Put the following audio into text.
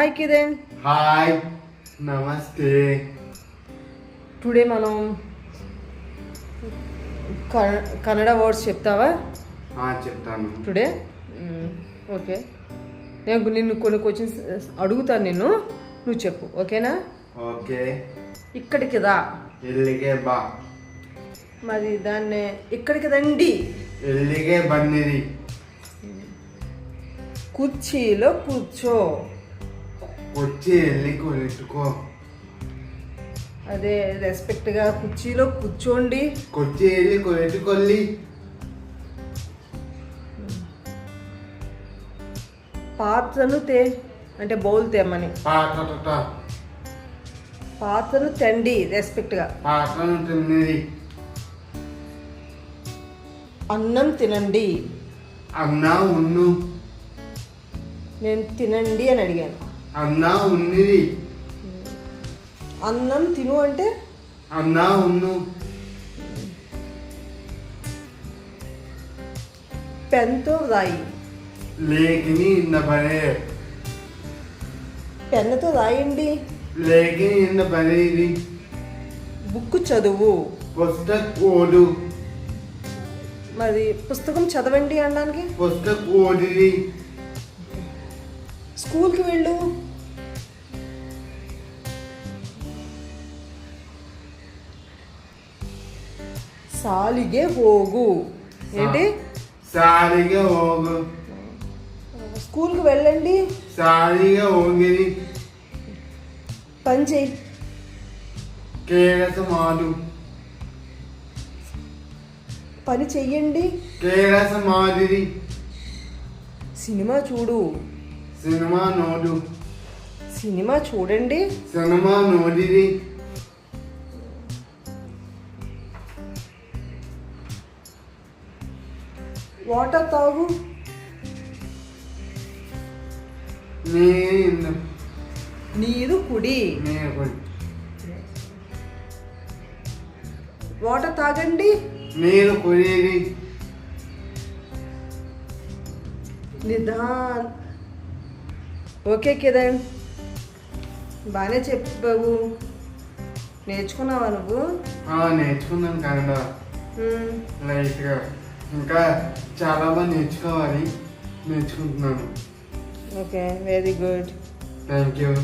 Hi Kiran hi నమస్తే today మనం Kannada words చెప్తావా? చెప్తాను. టుడే ఓకే నేను నిన్ను కొన్ని క్వశ్చన్స్ అడుగుతాను నిన్ను. నువ్వు చెప్పు. ఓకేనా ఓకే ఇక్కడికి రా. ఎల్లిగే బా. మరి దాన్ని ఇక్కడికి రండి. ఎల్లిగే బన్నిరి కుర్చీలో కూర్చో. వచ్చి ఎల్లి కొట్టుకో అదే రెస్పెక్ట్గా కుర్చీలో కూర్చోండి. కొచ్చి ఎల్లి కొట్టుకొల్లి పాత్రను తే అంటే బౌల్ తేమని పాత్రను తెండి రెస్పెక్ట్గా పాటను తిన్నది అన్నం తినండి. అన్నా ఉన్ను నేను తినండి అని అడిగాను. అన్నా ఉన్నది అన్నం తిను అంటే? అన్నా ఉన్ను. పెన్తో రాయి. లేకిని ఇంద పడే పెన్నుతో రాయండి. లేకిని ఇంద పడేది బుక్ చదువు. పుస్తక్ ఓడు మరి పుస్తకం చదవండి అనడానికి? పుస్తక్ ఓడిది స్కూల్కి వెళ్ళు సాలిగే ಹೋಗು ఏంటి సారిగా ಹೋಗು స్కూల్కి వెళ్ళండి సారిగా ಹೋಗಿರಿ పని చేయి కేరస మాడు పని చెయ్యండి కేరస మాదిరి సినిమా చూడు సినిమా నోడు. సినిమా చూడండి. సినిమా నోడిరి వాటర్ తాగు. నేను నీరు కుడి. వాటర్ తాగండి. నేను కొనేది నిదాన్. ఓకే కిరణ్. బాగానే చెప్పావు. నేర్చుకున్నావా నువ్వు? నేర్చుకున్నాను కన్నడ. లైట్గా. ఇంకా చాలా బాగా నేర్చుకోవాలి. నేర్చుకుంటున్నాను. Okay very good. Thank you